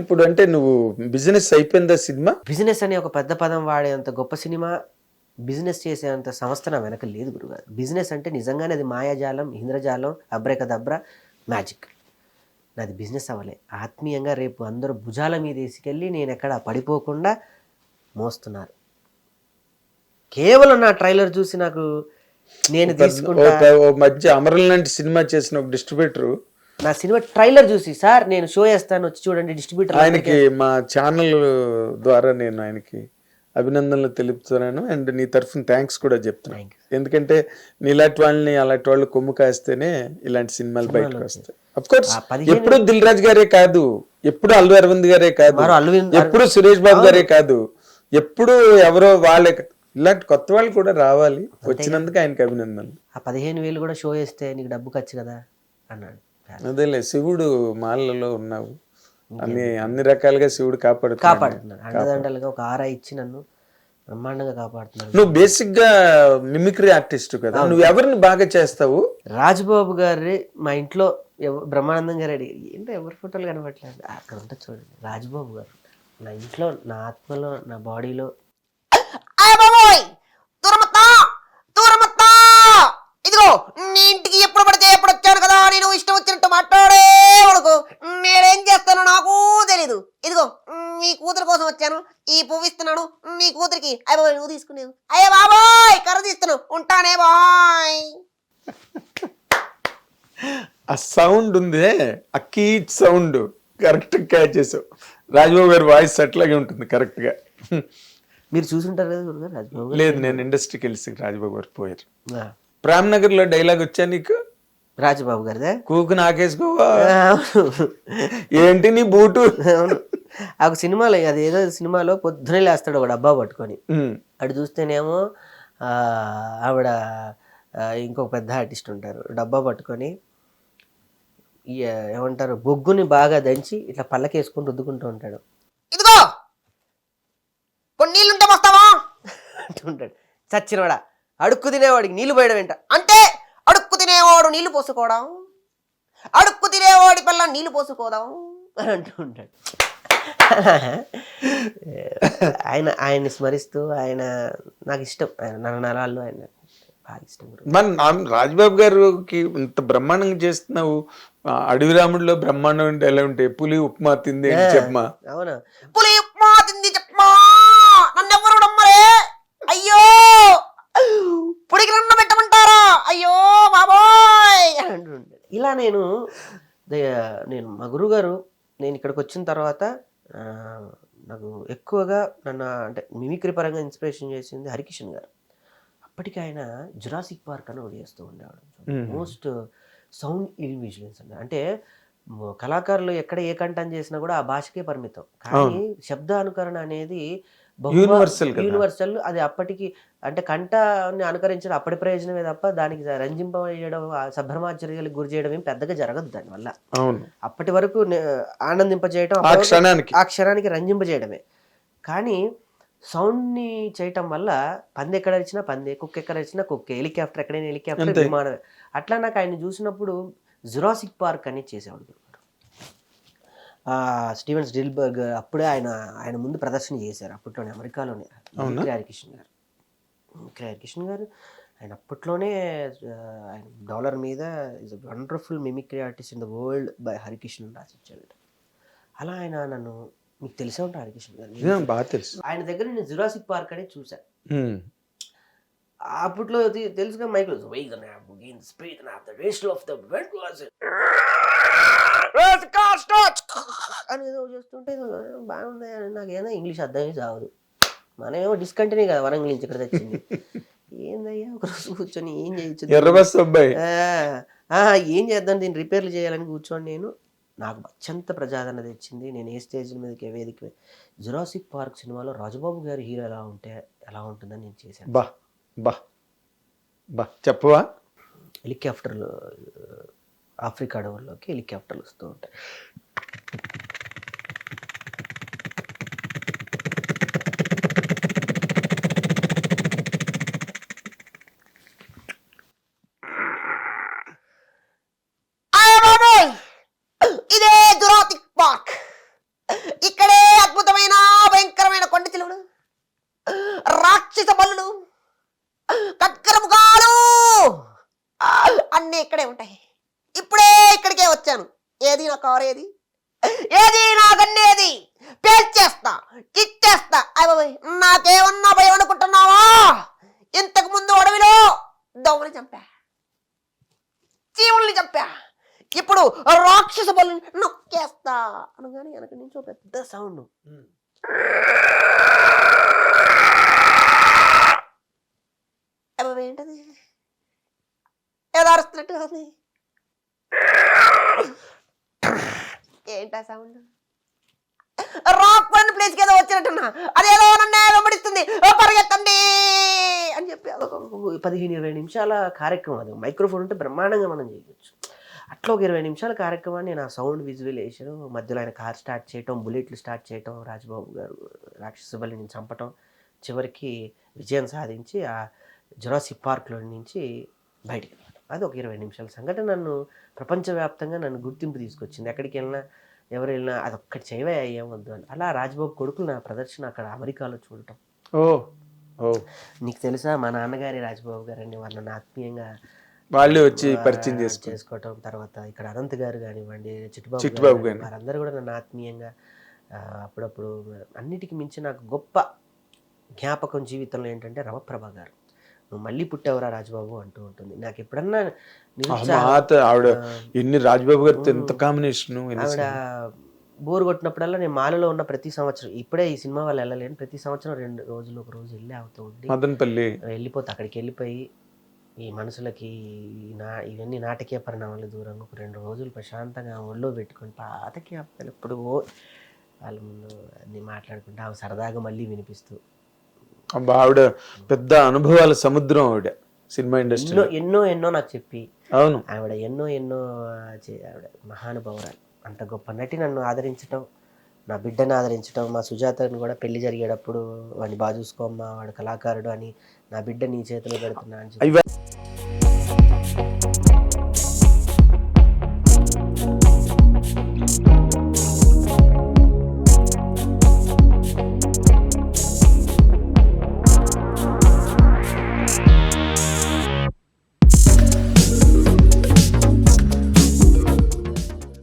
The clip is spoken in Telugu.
ఇప్పుడు అంటే నువ్వు బిజినెస్ అయిపోయిందా సినిమా? బిజినెస్ అనే ఒక పెద్ద పదం వాడేంత గొప్ప సినిమా బిజినెస్ చేసేంత సంస్థ నా వెనక లేదు గురుగారు. బిజినెస్ అంటే నిజంగానే అది మాయాజాలం ఇంద్రజాలం అబ్రకదబ్ర మ్యాజిక్. నాది బిజినెస్ అవ్వలే. ఆత్మీయంగా రేపు అందరూ భుజాల మీద వేసుకెళ్ళి నేను ఎక్కడ పడిపోకుండా మోస్తున్నారు. కేవలం నా ట్రైలర్ చూసి నాకు నేను తీసుకుంటా మధ్య అమరల్ లాంటి సినిమా చేసిన ఒక డిస్ట్రిబ్యూటర్ నా సినిమా ట్రైలర్ చూసి సార్ నేను షో చేస్తాను వచ్చి చూడండి డిస్ట్రిబ్యూటర్ ఆయనకి మా ఛానల్ ద్వారా నేను ఆయనకి అభినందనలు తెలుపుతున్నాను అండ్ నీ తరఫున థ్యాంక్స్ కూడా చెప్తున్నాను ఎందుకంటే నీలాంటి వాళ్ళని అలాంటి వాళ్ళు కొమ్ము కాస్తేనే ఇలాంటి సినిమాలు బయటకు వస్తాయి. కోర్స్ ఎప్పుడు దిల్ రాజు గారే కాదు ఎప్పుడు అల్లు అరవింద్ గారే కాదు ఎప్పుడు సురేష్ బాబు గారే కాదు ఎప్పుడు ఎవరో వాళ్ళే. ఇలాంటి కొత్త వాళ్ళు కూడా రావాలి వచ్చినందుకు ఆయనకి అభినందనలు. ఆ పదిహేను వేలు కూడా షో చేస్తే నీకు డబ్బు ఖర్చు కదా అన్నాడు. అదేలే శివుడు మాలలో ఉన్నావు. అన్ని అన్ని రకాలుగా శివుడు కాపాడుతున్నాడు. కాపాడుతున్నాడు. అండదండలుగా ఒక ఆరా ఇచ్చి నన్ను బ్రహ్మాండంగా కాపాడుతున్నాడు. నువ్వు బేసిక్గా మిమిక్రీ ఆర్టిస్ట్ కదా. నువ్వు ఎవరిని బాగా చేస్తావు? రాజ్బాబు గారి మా ఇంట్లో బ్రహ్మానందం గారు అడిగి ఏంటో ఎవరి ఫోటోలు కనబడలేదు అక్కడ ఉంటుంది చూడండి రాజ్బాబు గారు. నా ఇంట్లో నా ఆత్మలో నా బాడీలో. ఇదిగో నీ ఇంటికి ఎప్పుడు పడితే ఎప్పుడు వచ్చాను కదా నేను ఇష్టం వచ్చినట్టు మాట్లాడే వాడుకో నేనేం చేస్తానో నాకు తెలీదు ఇదిగో మీ కూతురు కోసం వచ్చాను ఈ పువ్వు మీ కూతురికి. అయ్య బాబోయ్ నువ్వు తీసుకునేవు. అయ్య బాబోయ్ కర్ర తీస్తున్నావు. ఉంటానే బాయ్. ఆ సౌండ్ ఉంది ఆ కీచ్ సౌండ్. కరెక్ట్ క్యాచ్ చేసావు. రాజబాబు గారి వాయిస్ అట్లాగే ఉంటుంది కరెక్ట్గా. మీరు చూసుంటారు కదా రాజ్బాబు లేదు నేను ఇండస్ట్రీకి వెళ్ళి రాజబాబు గారు పోయారు. ప్రేమ్ నగర్లో డైలాగ్ వచ్చా నీకు? రాజ్బాబు గారిదే? కూకు నాకేసుకోవా? అవును. ఏంటి నీ బూటు? అవును. ఆ ఒక సినిమాలో అది ఏదో సినిమాలో పొద్దునే లేస్తాడు ఒక డబ్బా పట్టుకొని. అటు చూస్తేనేమో ఆ, ఆవిడ ఇంకొక పెద్ద ఆర్టిస్ట్ ఉంటారు. డబ్బా పట్టుకొని ఏమంటారు బొగ్గుని బాగా దంచి ఇట్లా పళ్ళకేసుకొని రుద్దుకుంటూ ఉంటాడు. ఇదిగో! కొన్ని నీళ్ళుంటే వస్తావా అంటూ ఉంటాడు. చచ్చినవాడా? అడుక్కు తినేవాడికి నీళ్ళు పోయడం అడుక్కు తినేవాడు నీళ్ళు పోసుకోవడం. అడుక్కు తినేవాడి పిల్ల నీళ్ళు పోసుకోదాం అని అంటూ ఉంటాడు. ఆయన ఆయన్ని స్మరిస్తూ ఆయన నాకు ఇష్టం. ఆయన నరనరాల్లో ఆయన బాగా ఇష్టం మన రాజబాబు గారికి ఇంత బ్రహ్మాండంగా చేస్తున్నావు. అడవి రాముడిలో బ్రహ్మాండం ఎలా ఉంటాయి పులి ఉప్మా తింది చెప్పమా? అవునా. పులి ఉప్మా తింది చెప్పమా నన్నెవరు నమ్మరే అయ్యో పుడికి నన్ను పెట్టమంటారా అయ్యో బాబోయ్ అని అంటూ ఉంటాడు. ఇలా నేను దే- నేను మా గురుగారు నేను ఇక్కడికి వచ్చిన తర్వాత నాకు ఎక్కువగా నన్ను అంటే మిమిక్రీ పరంగా ఇన్స్పిరేషన్ చేసింది హరికిషన్ గారు. అప్పటికి ఆయన జురాసిక్ పార్క్ అని ఒకటి చేస్తూ ఉండేవాడు. మోస్ట్ సౌండ్ ఇల్ విజువల్స్ అండి. అంటే కళాకారులు ఎక్కడ ఏ కంఠం చేసినా కూడా ఆ భాషకే పరిమితం. కానీ శబ్ద అనుకరణ అనేది కదా. యూనివర్సల్ అది అప్పటికి అంటే కంఠాన్ని అనుకరించడం అప్పటి ప్రయోజనమే తప్ప దానికి రంజింపజేయడం సభ్రమాచర్యలకు గురి చేయడం ఏం పెద్దగా జరగదు దానివల్ల. అవును. అప్పటి వరకు ఆనందింపజేయడం ఆ క్షణానికి. ఆ క్షణానికి రంజింపజేయడమే. కానీ సౌండ్ని చేయటం వల్ల పంది ఎక్కడ వచ్చినా పంది కుక్క ఎక్కడ వచ్చినా కుక్క హెలికాప్టర్ ఎక్కడైనా హెలికాప్టర్. విమానం అట్లా నాకు ఆయన చూసినప్పుడు జురాసిక్ పార్క్ అని చేసేవాడు స్టీవెన్ స్టిల్బర్గ్ అప్పుడే ఆయన ఆయన ముందు ప్రదర్శన చేశారు అప్పట్లోనే అమెరికాలోనే. హరికిషన్ గారు. హరికిషన్ గారు ఆయన అప్పట్లోనే ఆయన డాలర్ మీద is wonderful mimicry artist in the world by Harikishan రాసి ఇచ్చాడు అలా ఆయన నన్ను మీకు తెలిసే ఉంటారు హరికిషన్ గారు? బాగా తెలుసు. ఆయన దగ్గర నేను జురాసిక్ పార్క్ అనేది చూశాను. అప్పట్లో తెలుసుగా Michael speed the rest of the అని ఏదో చేస్తుంటే బాగుంది అని నాకు ఏదో ఇంగ్లీష్ అర్థమే చావదు. మనమేమో డిస్కంటిన్యూ కదా వరంగల్ నుంచి ఇక్కడ తెచ్చింది. ఏందయ్యా ఒక రోజు కూర్చొని ఏం చేయొచ్చు ఏం చేద్దాం దీన్ని రిపేర్లు చేయాలని కూర్చొని నేను. నాకు అత్యంత ప్రజాదరణ తెచ్చింది. నేను ఏ స్టేజ్ మీదకి ఏ వేదిక జురాసిక్ పార్క్ సినిమాలో రాజబాబు గారి హీరో ఎలా ఉంటే ఎలా ఉంటుందని నేను చేశాను. బా బా బా చెప్పవా? హెలికాప్టర్లు ఆఫ్రికా అడవుల్లోకి హెలికాప్టర్లు వస్తూ ఉంటాయి. ఇదే జురాటిక్ పార్క్. ఇక్కడే అద్భుతమైన భయంకరమైన కొండ చిలువలు. రాక్షస బల్లులు. ఏది నా కారు ఏది? ఏది నా గన్నేది పేల్చేస్తా కిచ్చేస్తా నాకేమన్నా భయం అనుకుంటున్నావా? ఇంతకు ముందు అడవిలో దొంగని చంపా. చీవుల్ని చంపా. ఇప్పుడు రాక్షస బలు నొక్కేస్తా. అనగానే వెనక నుంచి ఒక పెద్ద సౌండ్ ఏంటది? ఏదో ఉంది. ఏంటా సౌండ్? రాక్ పడిన ప్లేస్కి ఏదో వచ్చినట్టున్నా. అదేదో నన్ను వెంబడిస్తుంది. పరిగెత్తండి! అని చెప్పి అదొక పదిహేను ఇరవై నిమిషాల కార్యక్రమం అది. మైక్రోఫోన్ ఉంటే బ్రహ్మాండంగా మనం చేయవచ్చు అట్లా ఒక ఇరవై నిమిషాల కార్యక్రమాన్ని నా సౌండ్ విజువలేషన్ మధ్యలో ఆయన కార్ స్టార్ట్ చేయటం బుల్లెట్లు స్టార్ట్ చేయటం రాజబాబు గారు రాక్షస బలిని చంపటం చివరికి విజయం సాధించి ఆ జురాసి పార్క్లో నుంచి బయటికి అది ఒక ఇరవై నిమిషాల సంఘటన నన్ను ప్రపంచవ్యాప్తంగా నన్ను గుర్తింపు తీసుకొచ్చింది. ఎక్కడికి వెళ్ళినా ఎవరు వెళ్ళినా అది ఒక్కటి చేయవే అయ్యేమొద్దు అని. అలా రాజ్బాబు కొడుకులు నా ప్రదర్శన అక్కడ అమెరికాలో చూడటం. ఓ ఓ. నీకు తెలుసా మా నాన్నగారి రాజబాబు గారని వాళ్ళని ఆత్మీయంగా వాళ్ళే వచ్చి పరిచయం చేసుకోవటం. తర్వాత ఇక్కడ అనంత్ గారు కానివ్వండి చిట్టుబాబు చిట్టుబాబు గారు. వారందరూ కూడా నన్ను ఆత్మీయంగా అప్పుడప్పుడు అన్నిటికీ మించి నాకు గొప్ప జ్ఞాపకం జీవితంలో ఏంటంటే రమప్రభ గారు. నువ్వు మళ్ళీ పుట్టావురా రాజబాబు అంటూ ఉంటుంది. నాకు ఎప్పుడన్నా ఆవిడ ఎన్ని రాజ్బాబు గారితో ఎంత కాంబినేషన్ ఆవిడ బోర్ కొట్టినప్పుడల్లా నేను మాలలో ఉన్న ప్రతి సంవత్సరం ఇప్పుడే ఈ సినిమా వాళ్ళు వెళ్ళలేను ప్రతి సంవత్సరం రెండు రోజులు ఒక రోజు వెళ్ళి అవుతూ ఉండి మదనపల్లి. వెళ్ళిపోతే అక్కడికి వెళ్ళిపోయి ఈ మనుషులకి నా ఇవన్నీ నాటకీయ పరిణామాలు దూరంగా ఒక రెండు రోజులు ప్రశాంతంగా ఒళ్ళో పెట్టుకొని పాత జ్ఞాపకాలు ఎప్పుడు వాళ్ళ ముందు అన్ని మాట్లాడుకుంటూ ఆమె సరదాగా మళ్ళీ వినిపిస్తూ అబ్బా, ఆవిడ పెద్ద అనుభవాల సముద్రం ఆవిడ సినిమా ఇండస్ట్రీ ఎన్నో ఎన్నో నాకు చెప్పి. అవును. ఆవిడ ఎన్నో ఎన్నో ఆవిడ మహానుభావురాలు. అంత గొప్ప నటి నన్ను ఆదరించడం నా బిడ్డను ఆదరించడం మా సుజాతని కూడా పెళ్ళి జరిగేటప్పుడు వాడిని బాగా చూసుకోమ్మా వాడు కళాకారుడు అని నా బిడ్డ నీ చేతిలో పెడుతున్నా అని